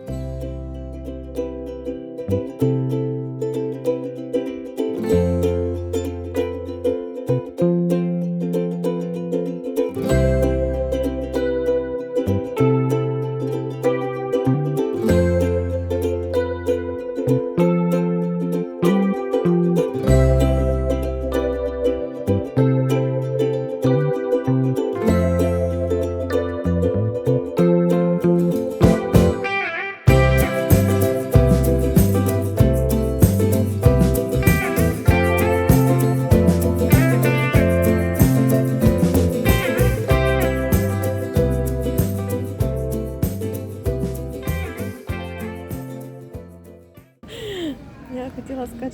Я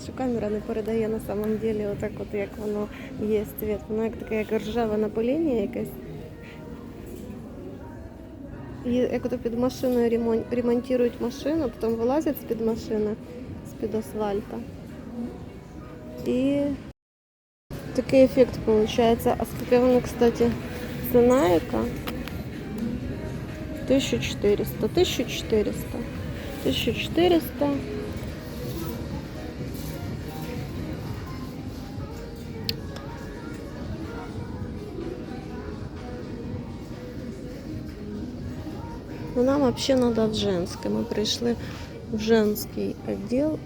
що камера не передає на самом деле отак, от як воно є цвіт. Воно як таке, як ржаве напилення якесь. І як ото під машиною ремон- ремонтують машину, потім вилазять з-під машини, з-під асфальта. І такий ефект виходить. А скільки воно, кстати, ціна яка? 1400, 1400, 1400. Но нам вообще надо в женське. Мы пришли в женский отдел.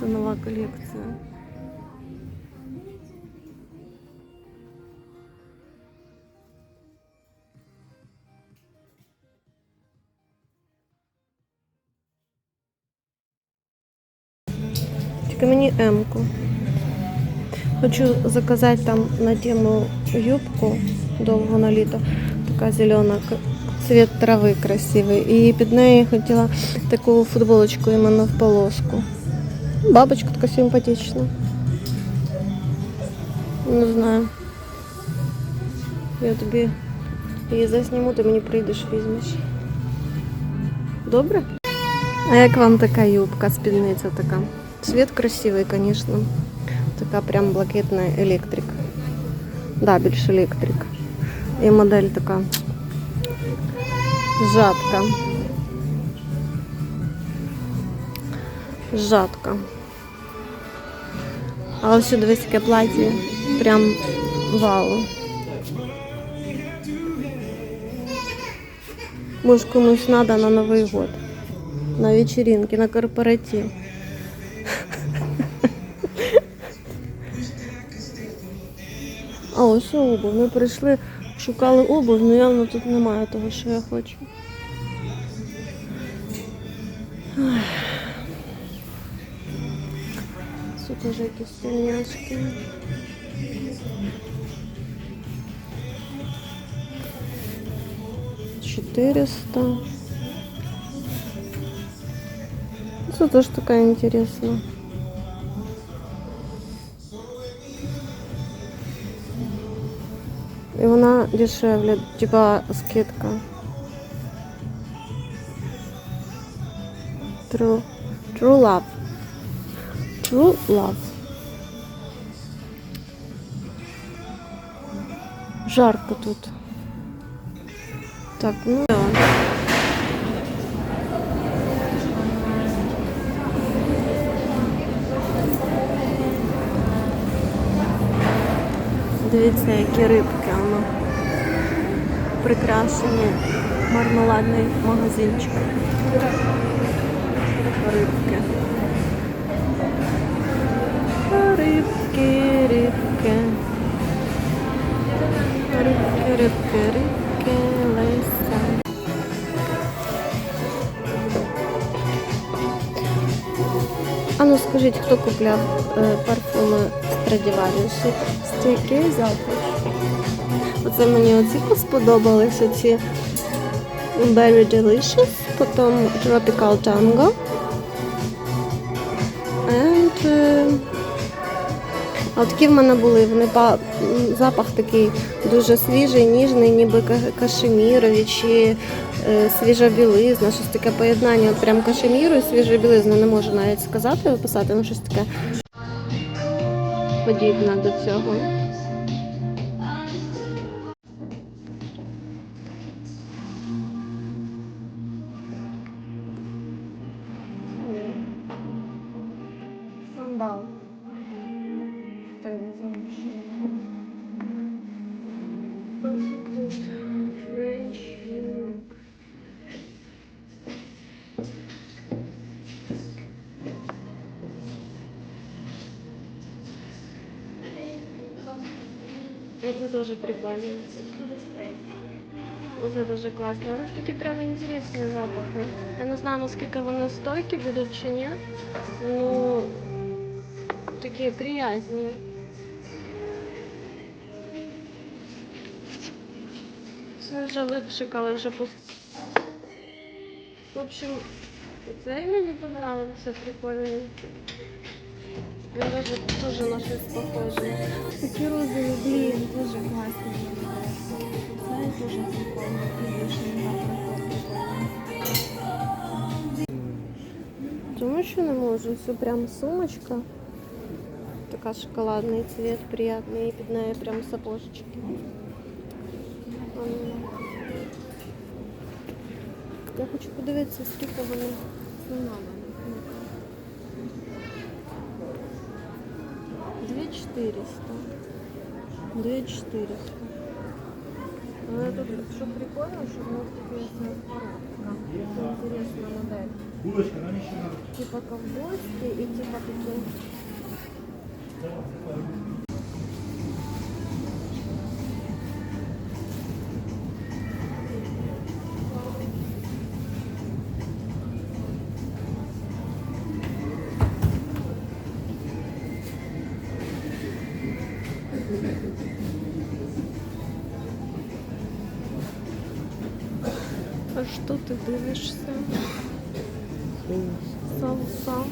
Це нова колекція. М-ку. Хочу заказати там на тему юбку довго на літо. Така зелена, цвіт трави красивий. І під неї хотіла таку футболочку іменно в полоску. Бабочка така симпатична. Не знаю. Я тобі її засніму, ти мені прийдеш, візьмеш. Добре? А як вам така юбка, спідниця така? Цвет красивий, звісно. Така прям блакитна електрик. Да, більш електрик. І модель така жатка. Жатка. А ось сюди дивись таке плаття. Прям вау. Може комусь треба на Новий год. На вечеринки, на корпоратив. Ось обув. Ми прийшли, шукали обув, але явно тут немає того, що я хочу. Тут теж якісь тельняшки. Четыреста. Це теж така інтересна. І вона дешевле, типа скидка. True, true love. True love. Жарко тут. Так, ну. Дивіться, які рибки Воно. Прикрашені мармеладний магазинчик. Рибки. Рибки, рибки. Рибки, рибки, рибки, листя. А ну скажіть, хто купляв е, парфуми Stradivarius? Стійкий запах. Оце мені оці сподобалися ці Berry Delicious, потім Tropical Tango. And, е, а такі в мене були, вони па- запах такий дуже свіжий, ніжний, ніби ка- кашемірові чи е, свіжа білизна, щось таке поєднання. От прям кашеміру і свіжа білизна не можу навіть сказати, описати, ну щось таке. подібна до цього. Это тоже прикольно. Це дуже класно. У них такі прям інтересні запахи. Я не знаю, наскільки вони стойкі будуть чи ні. Ну такі приязні. Це вже випшикали, вже пуст. В общем, цей мені понравився прикольний. Він даже дуже на щось похожий. Такі розові, блін, дуже класні. Це дуже прикольно. Тому що не можу. Це прям сумочка. Така шоколадний цвет, приятний, і під нею прям сапожечки. А ну. Я хочу подивитися, скільки вони. Ну, надо. Две четыреста. Две четыреста. Ну, это тут, что прикольно, что у нас такая коробка. Интересная модель. Булочка, нам еще надо. Типа ковбойские и типа такие. А что ты дивишься? Салса.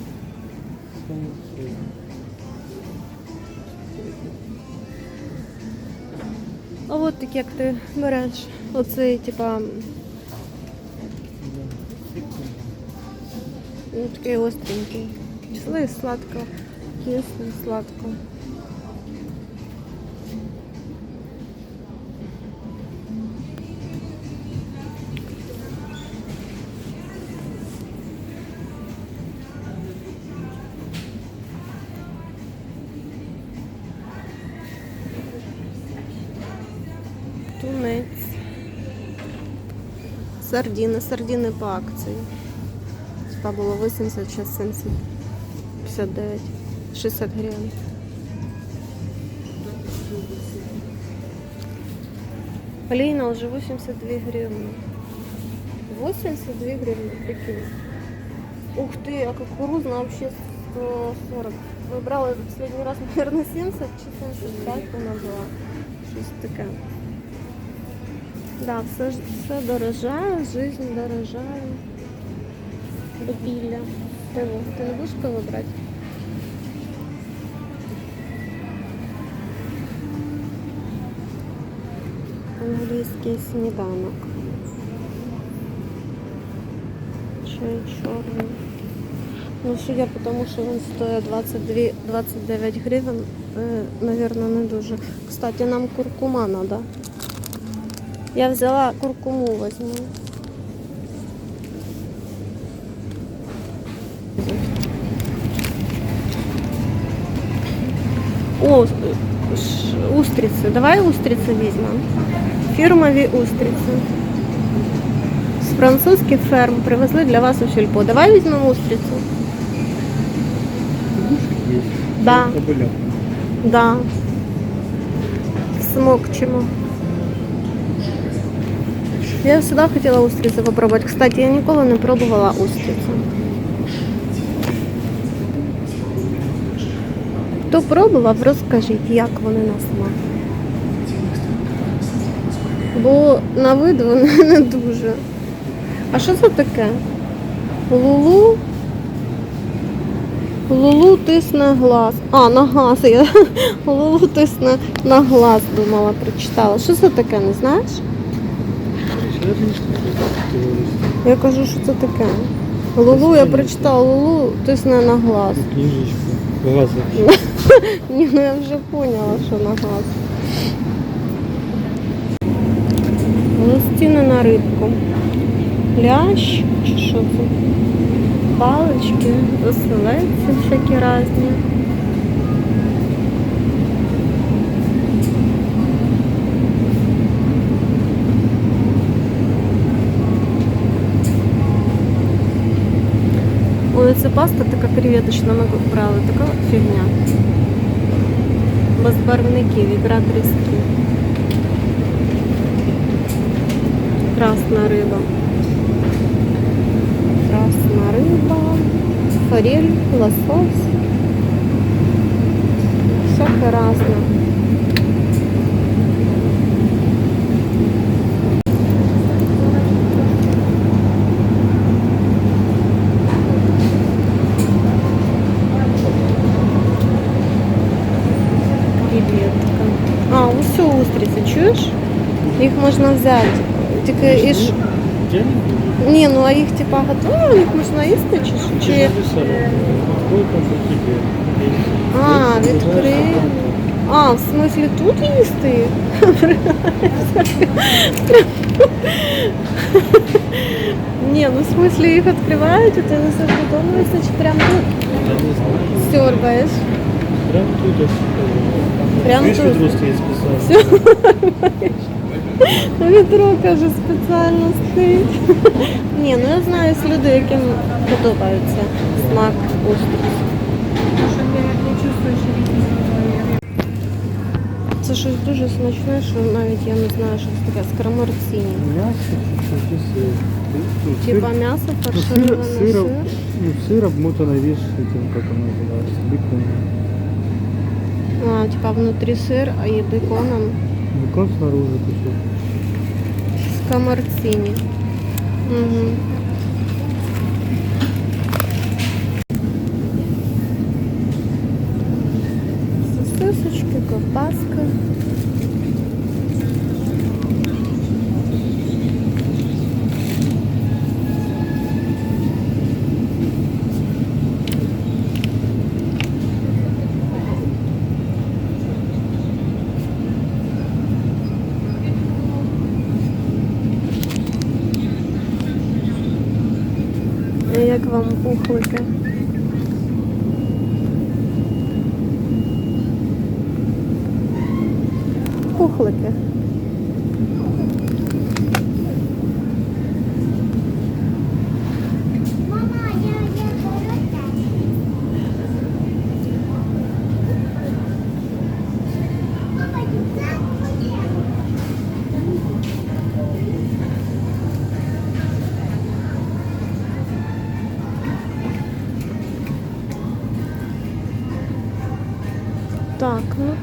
А от таке, як ти береш оцей, типа, ну, такий остренький. Пішли сладко, кисло, сладко. Сардини, сардини по акції. Типа було 80, зараз 70, 59, 60 гривень. Олійна вже 82 гривні. 82 гривні, прикинь. Ух ты, а кукурузна вообще 140. Ми брали в последний раз, наверное, 70 чи 75 вона була. Щось таке. Да, все, все дорожає, жизнь дорожає. Допілля. Пиво. Ти не будеш пиво брати? Англійський сніданок. Чай чорний. Ну, судя по тому, що він стоїть 22, 29 гривень, е, наверное, не дуже. Кстати, нам куркума надо. Я взяла куркуму возьму. О, ш- устрицы. Давай устрицы возьмем. Фірмові устриці. З французьких ферм привезли для вас у сільпо. Давай візьмемо устрицю. Игрушки есть. Да. Кобыля. Да. Смокчемо. Я всегда хотела устрицу попробовать. Кстати, я ніколи не пробувала устрицу. Хто пробував, розкажіть, як вони на смак. Бо на вид вони не дуже. А що це таке? Лулу? Лулу тисне глаз. А, на газ. Я Лулу тисне на глаз, думала, прочитала. Що це таке, не знаєш? Я кажу, що це таке. Лулу, я прочитала Лулу тисне на глаз. Книжечку. Газовый. Ні, ну я вже поняла, що на газ. Листіни на рибку. Лящ чи що це? Палички, оселедці всякі різні. це паста така креветочна, ми брали, така фігня. Без барвників, ікра тріски. Красна риба. Красна риба, форель, лосось. Всяке разне. Їх можна взяти. Тільки іш... Ні, ну а їх типа готові, їх можна їсти чи, що? чи... А, відкрив. А, в смислі тут їсти? їх? Ні, ну в смислі їх відкривають, і ти несеш додому, і чи прям тут сьорбаєш. Прям тут. Прям Видишь, тут. ведро стоит специально. Відро, каже, спеціально стоїть. Ні, ну я знаю з людей, яким подобається смак устриць. Це щось дуже смачне, що навіть я не знаю, що це таке скороморціні. Мясо, чуть-чуть, здесь, э, ну, сыр. Типа м'ясо Ну, сыр, фаршироване, сыр, сир. ну, сыр обмотано, видишь, этим, как оно называется, беконом. А, типа внутрі сир, а є беконом Бекон снаружи кусок. С комарцини. Угу. Сосочки, колбаска. Вам пухлики? Пухлики.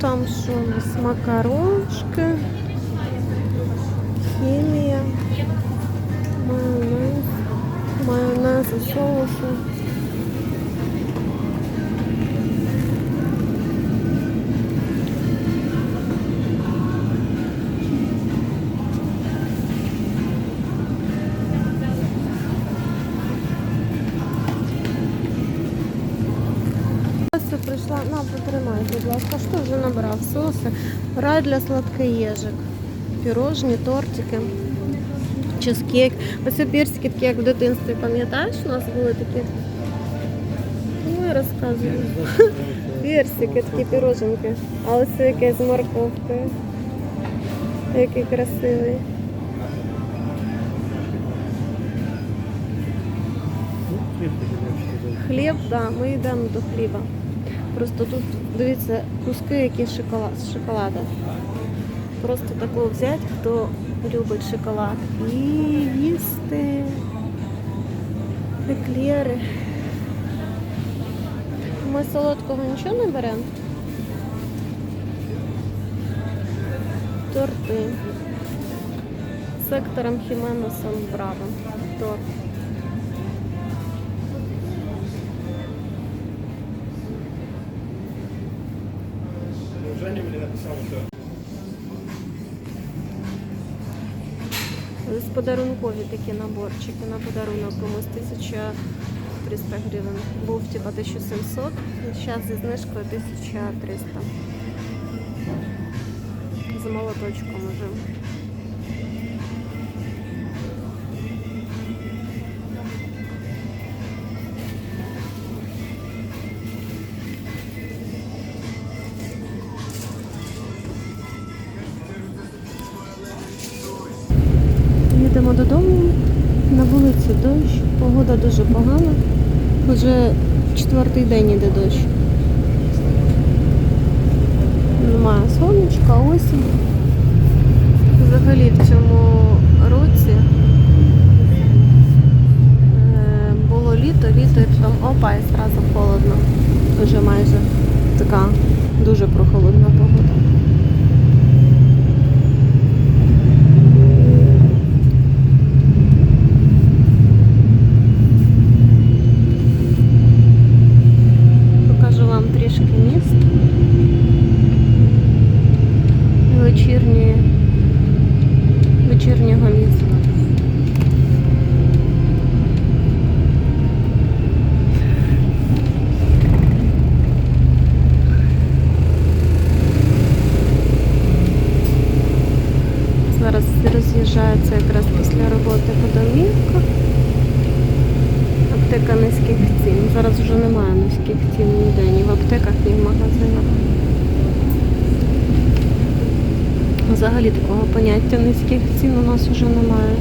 Там що у нас макарончики, хімія, майонез, майонез і соуси. Соуси, рай для сладкоєжик, пірожні, тортики, чизкейк. Ось персики такі, як в дитинстві, пам'ятаєш, у нас були такі? Ну, я розказую. Персики, такі піроженки. А ось якесь з морковкою. Який красивий. Ну. Хліб, да, ми йдемо до хліба. Просто тут, дивіться, куски, які шоколад, з шоколада. Просто такого взяти, хто любить шоколад. І їсти еклери. Ми солодкого нічого не беремо. Торти. Сектором Хіменесом Браво. Торт. З подарункові такі наборчики на подарунок комусь 1300 гривень. Був типа 1700, зараз зі знижкою 1300. З молоточком уже. Додому. На вулиці дощ, погода дуже погана. Вже четвертий день іде дощ. Немає сонечка, осінь. Взагалі в цьому році е, було літо, літо і потім опа і зразу холодно. Вже майже така дуже прохолодна погода. Зараз всі роз'їжджаються якраз після роботи по домівках. Аптека низьких цін. Зараз вже немає низьких цін ніде, ні в аптеках, ні в магазинах. Взагалі такого поняття низьких цін у нас вже немає.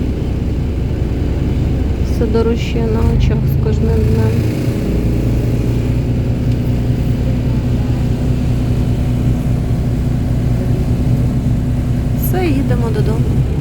Все дорожче на очах з кожним днем. Все, їдемо додому.